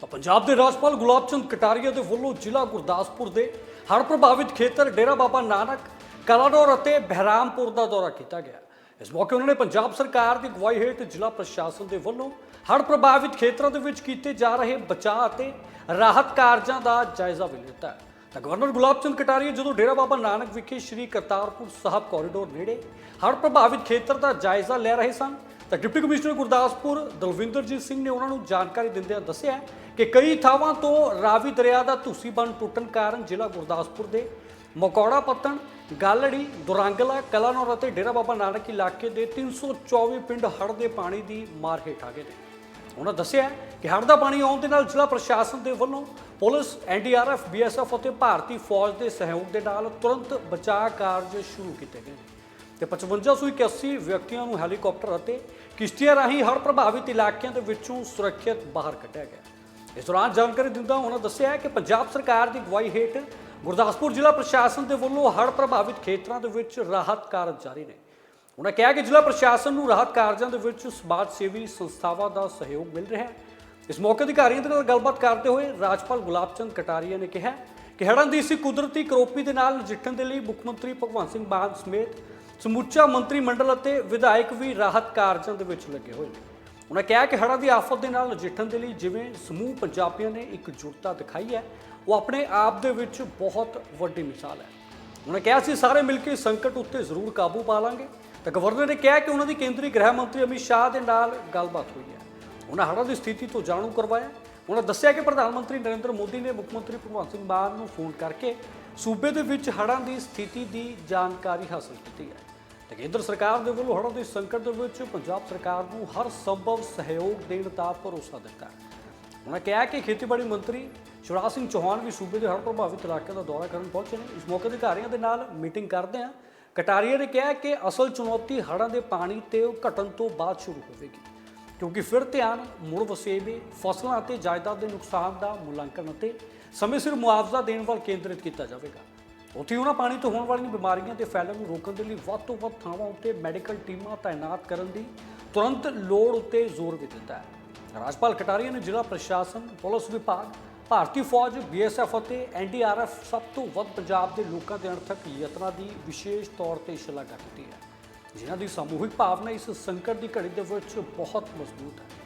ਤਾਂ ਪੰਜਾਬ ਦੇ ਰਾਜਪਾਲ ਗੁਲਾਬ ਚੰਦ ਕਟਾਰੀਆ ਦੇ ਵੱਲੋਂ ਜ਼ਿਲ੍ਹਾ ਗੁਰਦਾਸਪੁਰ ਦੇ ਹੜ੍ਹ ਪ੍ਰਭਾਵਿਤ ਖੇਤਰ, ਡੇਰਾ ਬਾਬਾ ਨਾਨਕ, ਕਲਾਨੌਰ ਅਤੇ ਬਹਿਰਾਮਪੁਰ ਦਾ ਦੌਰਾ ਕੀਤਾ ਗਿਆ। ਇਸ ਮੌਕੇ ਉਹਨਾਂ ਨੇ ਪੰਜਾਬ ਸਰਕਾਰ ਦੀ ਅਗਵਾਈ ਹੇਠ ਜ਼ਿਲ੍ਹਾ ਪ੍ਰਸ਼ਾਸਨ ਦੇ ਵੱਲੋਂ ਹੜ੍ਹ ਪ੍ਰਭਾਵਿਤ ਖੇਤਰਾਂ ਦੇ ਵਿੱਚ ਕੀਤੇ ਜਾ ਰਹੇ ਬਚਾਅ ਅਤੇ ਰਾਹਤ ਕਾਰਜਾਂ ਦਾ ਜਾਇਜ਼ਾ ਵੀ ਲਿੱਤਾ। ਤਾਂ ਗਵਰਨਰ ਗੁਲਾਬ ਚੰਦ ਕਟਾਰੀਆ ਜਦੋਂ ਡੇਰਾ ਬਾਬਾ ਨਾਨਕ ਵਿਖੇ ਸ੍ਰੀ ਕਰਤਾਰਪੁਰ ਸਾਹਿਬ ਕੋਰੀਡੋਰ ਨੇੜੇ ਹੜ੍ਹ ਪ੍ਰਭਾਵਿਤ ਖੇਤਰ ਦਾ ਜਾਇਜ਼ਾ ਲੈ ਰਹੇ ਸਨ ਤਾਂ ਡਿਪਟੀ ਕਮਿਸ਼ਨਰ ਗੁਰਦਾਸਪੁਰ ਦਲਵਿੰਦਰਜੀਤ ਸਿੰਘ ਨੇ ਉਹਨਾਂ ਨੂੰ ਜਾਣਕਾਰੀ ਦਿੰਦਿਆਂ ਦੱਸਿਆ ਕਿ ਕਈ ਥਾਵਾਂ ਤੋਂ ਰਾਵੀ ਦਰਿਆ ਦਾ ਧੂਸੀ ਬੰਨ ਟੁੱਟਣ ਕਾਰਨ ਜ਼ਿਲ੍ਹਾ ਗੁਰਦਾਸਪੁਰ ਦੇ ਮਕੌੜਾ ਪੱਤਣ, ਗਾਲੜੀ, ਦੁਰੰਗਲਾ, ਕਲਾਨੌਰ ਅਤੇ ਡੇਰਾ ਬਾਬਾ ਨਾਨਕ ਇਲਾਕੇ ਦੇ 324 ਪਿੰਡ ਹੜ੍ਹ ਦੇ ਪਾਣੀ ਦੀ ਮਾਰ ਹੇਠ ਆ ਗਏ ਨੇ। ਉਹਨਾਂ ਦੱਸਿਆ ਕਿ ਹੜ੍ਹ ਦਾ ਪਾਣੀ ਆਉਣ ਦੇ ਨਾਲ ਜ਼ਿਲ੍ਹਾ ਪ੍ਰਸ਼ਾਸਨ ਦੇ ਵੱਲੋਂ ਪੁਲਿਸ, ਐਨਡੀਆਰਐਫ, ਬੀਐਸਐਫ ਅਤੇ ਭਾਰਤੀ ਫੌਜ ਦੇ ਸਹਿਯੋਗ ਦੇ ਨਾਲ ਤੁਰੰਤ ਬਚਾਅ ਕਾਰਜ ਸ਼ੁਰੂ ਕੀਤੇ ਗਏ ਨੇ। ਤੇ 5581 ਵਿਅਕਤੀਆਂ ਨੂੰ ਹੈਲੀਕਾਪਟਰ ਅਤੇ ਕਿਸ਼ਤੀਆਂ ਰਾਹੀਂ ਹੜ੍ਹ ਪ੍ਰਭਾਵਿਤ ਇਲਾਕਿਆਂ ਦੇ ਵਿੱਚੋਂ ਸੁਰੱਖਿਅਤ ਬਾਹਰ ਕੱਢਿਆ ਗਿਆ। ਇਸ ਦੌਰਾਨ ਜਾਣਕਾਰੀ ਦਿੰਦਾ ਉਹਨਾਂ ਦੱਸਿਆ ਕਿ ਪੰਜਾਬ ਸਰਕਾਰ ਦੀ ਅਗਵਾਈ ਹੇਠ ਗੁਰਦਾਸਪੁਰ ਜ਼ਿਲ੍ਹਾ ਪ੍ਰਸ਼ਾਸਨ ਦੇ ਵੱਲੋਂ ਹੜ੍ਹ ਪ੍ਰਭਾਵਿਤ ਖੇਤਰਾਂ ਦੇ ਵਿੱਚ ਰਾਹਤ ਕਾਰਜ ਜਾਰੀ ਨੇ। ਉਹਨਾਂ ਕਿਹਾ ਕਿ ਜ਼ਿਲ੍ਹਾ ਪ੍ਰਸ਼ਾਸਨ ਨੂੰ ਰਾਹਤ ਕਾਰਜਾਂ ਦੇ ਵਿੱਚ ਸਮਾਜ ਸੇਵੀ ਸੰਸਥਾਵਾਂ ਦਾ ਸਹਿਯੋਗ ਮਿਲ ਰਿਹਾ ਹੈ। ਇਸ ਮੌਕੇ ਅਧਿਕਾਰੀਆਂ ਦੇ ਨਾਲ ਗੱਲਬਾਤ ਕਰਦੇ ਹੋਏ ਰਾਜਪਾਲ ਗੁਲਾਬ ਚੰਦ ਕਟਾਰੀਆ ਨੇ ਕਿਹਾ ਕਿ ਹੜ੍ਹਾਂ ਦੀ ਇਸ ਕੁਦਰਤੀ ਕਰੋਪੀ ਦੇ ਨਾਲ ਨਜਿੱਠਣ ਦੇ ਲਈ ਮੁੱਖ ਮੰਤਰੀ ਭਗਵੰਤ ਸਿੰਘ ਮਾਨ ਸਮੇਤ ਸਮੁੱਚਾ ਮੰਤਰੀ ਮੰਡਲ ਅਤੇ ਵਿਧਾਇਕ ਵੀ ਰਾਹਤ ਕਾਰਜਾਂ ਦੇ ਵਿੱਚ ਲੱਗੇ ਹੋਏ ਨੇ। ਉਹਨਾਂ ਕਿਹਾ ਕਿ ਹੜ੍ਹਾਂ ਦੀ ਆਫਤ ਦੇ ਨਾਲ ਨਜਿੱਠਣ ਦੇ ਲਈ ਜਿਵੇਂ ਸਮੂਹ ਪੰਜਾਬੀਆਂ ਨੇ ਇੱਕ ਜੁਟਤਾ ਦਿਖਾਈ ਹੈ, ਉਹ ਆਪਣੇ ਆਪ ਦੇ ਵਿੱਚ ਬਹੁਤ ਵੱਡੀ ਮਿਸਾਲ ਹੈ। ਉਹਨਾਂ ਕਿਹਾ ਸੀ, ਸਾਰੇ ਮਿਲ ਕੇ ਸੰਕਟ ਉੱਤੇ ਜ਼ਰੂਰ ਕਾਬੂ ਪਾ ਲਾਂਗੇ। ਤਾਂ ਗਵਰਨਰ ਨੇ ਕਿਹਾ ਕਿ ਉਹਨਾਂ ਦੀ ਕੇਂਦਰੀ ਗ੍ਰਹਿ ਮੰਤਰੀ ਅਮਿਤ ਸ਼ਾਹ ਦੇ ਨਾਲ ਗੱਲਬਾਤ ਹੋਈ ਹੈ। ਉਹਨਾਂ ਹੜ੍ਹਾਂ ਦੀ ਸਥਿਤੀ ਤੋਂ ਜਾਣੂ ਕਰਵਾਇਆ। ਉਹਨਾਂ ਦੱਸਿਆ ਕਿ ਪ੍ਰਧਾਨ ਮੰਤਰੀ ਨਰਿੰਦਰ ਮੋਦੀ ਨੇ ਮੁੱਖ ਮੰਤਰੀ ਭਗਵੰਤ ਸਿੰਘ ਮਾਨ ਨੂੰ ਫੋਨ ਕਰਕੇ ਸੂਬੇ ਦੇ ਵਿੱਚ ਹੜ੍ਹਾਂ ਦੀ ਸਥਿਤੀ ਦੀ ਜਾਣਕਾਰੀ ਹਾਸਲ ਕੀਤੀ ਹੈ। ਤੇ ਕੇਂਦਰ ਸਰਕਾਰ ਦੇ ਵੱਲੋਂ ਹੜ੍ਹਾਂ ਦੇ ਸੰਕਟ ਦੇ ਵਿੱਚ ਪੰਜਾਬ ਸਰਕਾਰ ਨੂੰ ਹਰ ਸੰਭਵ ਸਹਿਯੋਗ ਦੇਣ ਦਾ ਭਰੋਸਾ ਦਿੱਤਾ ਹੈ। ਉਹਨਾਂ ਕਿਹਾ ਕਿ ਖੇਤੀਬਾੜੀ ਮੰਤਰੀ ਸ਼ਿਵਰਾਜ ਸਿੰਘ ਚੌਹਾਨ ਵੀ ਸੂਬੇ ਦੇ ਹੜ੍ਹ ਪ੍ਰਭਾਵਿਤ ਇਲਾਕਿਆਂ ਦਾ ਦੌਰਾ ਕਰਨ ਪਹੁੰਚੇ ਨੇ। ਇਸ ਮੌਕੇ ਅਧਿਕਾਰੀਆਂ ਦੇ ਨਾਲ ਮੀਟਿੰਗ ਕਰਦੇ ਆ ਕਟਾਰੀਆ ਨੇ ਕਿਹਾ ਕਿ ਅਸਲ ਚੁਣੌਤੀ ਹੜ੍ਹਾਂ ਦੇ ਪਾਣੀ ਤੇ ਘਟਣ ਤੋਂ ਬਾਅਦ ਸ਼ੁਰੂ ਹੋਵੇਗੀ। ਕਿਉਂਕਿ ਫਿਰ ਧਿਆਨ ਮੁੜ ਵਸੇਬੇ, ਫਸਲਾਂ ਅਤੇ ਜਾਇਦਾਦ ਦੇ ਨੁਕਸਾਨ ਦਾ ਮੁਲਾਂਕਣ ਅਤੇ ਸਮੇਂ ਸਿਰ ਮੁਆਵਜ਼ਾ ਦੇਣ ਵੱਲ ਕੇਂਦਰਿਤ ਕੀਤਾ ਜਾਵੇਗਾ। ਉੱਥੇ ਉਹਨਾਂ ਪਾਣੀ ਤੋਂ ਹੋਣ ਵਾਲੀਆਂ ਬਿਮਾਰੀਆਂ ਦੇ ਫੈਲਣ ਨੂੰ ਰੋਕਣ ਦੇ ਲਈ ਵੱਧ ਤੋਂ ਵੱਧ ਥਾਵਾਂ ਉੱਤੇ ਮੈਡੀਕਲ ਟੀਮਾਂ ਤਾਇਨਾਤ ਕਰਨ ਦੀ ਤੁਰੰਤ ਲੋੜ ਉੱਤੇ ਜ਼ੋਰ ਵੀ ਦਿੱਤਾ ਹੈ। ਰਾਜਪਾਲ ਕਟਾਰੀਆ ਨੇ ਜ਼ਿਲ੍ਹਾ ਪ੍ਰਸ਼ਾਸਨ, ਪੁਲਿਸ ਵਿਭਾਗ, ਭਾਰਤੀ ਫੌਜ ਬੀਐਸਐਫ ਅਤੇ ਐਨਡੀਆਰਐਫ ਸਭ ਤੋਂ ਵੱਧ ਪੰਜਾਬ ਦੇ ਲੋਕਾਂ ਦੇ ਅਣਥਕ ਯਤਨਾਂ ਦੀ ਵਿਸ਼ੇਸ਼ ਤੌਰ ਤੇ ਸ਼ਲਾਘਾ ਕੀਤੀ ਹੈ। ਜਿਨ੍ਹਾਂ ਦੀ ਸਮੂਹਿਕ ਭਾਵਨਾ ਇਸ ਸੰਕਟ ਦੀ ਘੜੀ ਦੇ ਵਿੱਚ ਬਹੁਤ ਮਜ਼ਬੂਤ ਹੈ।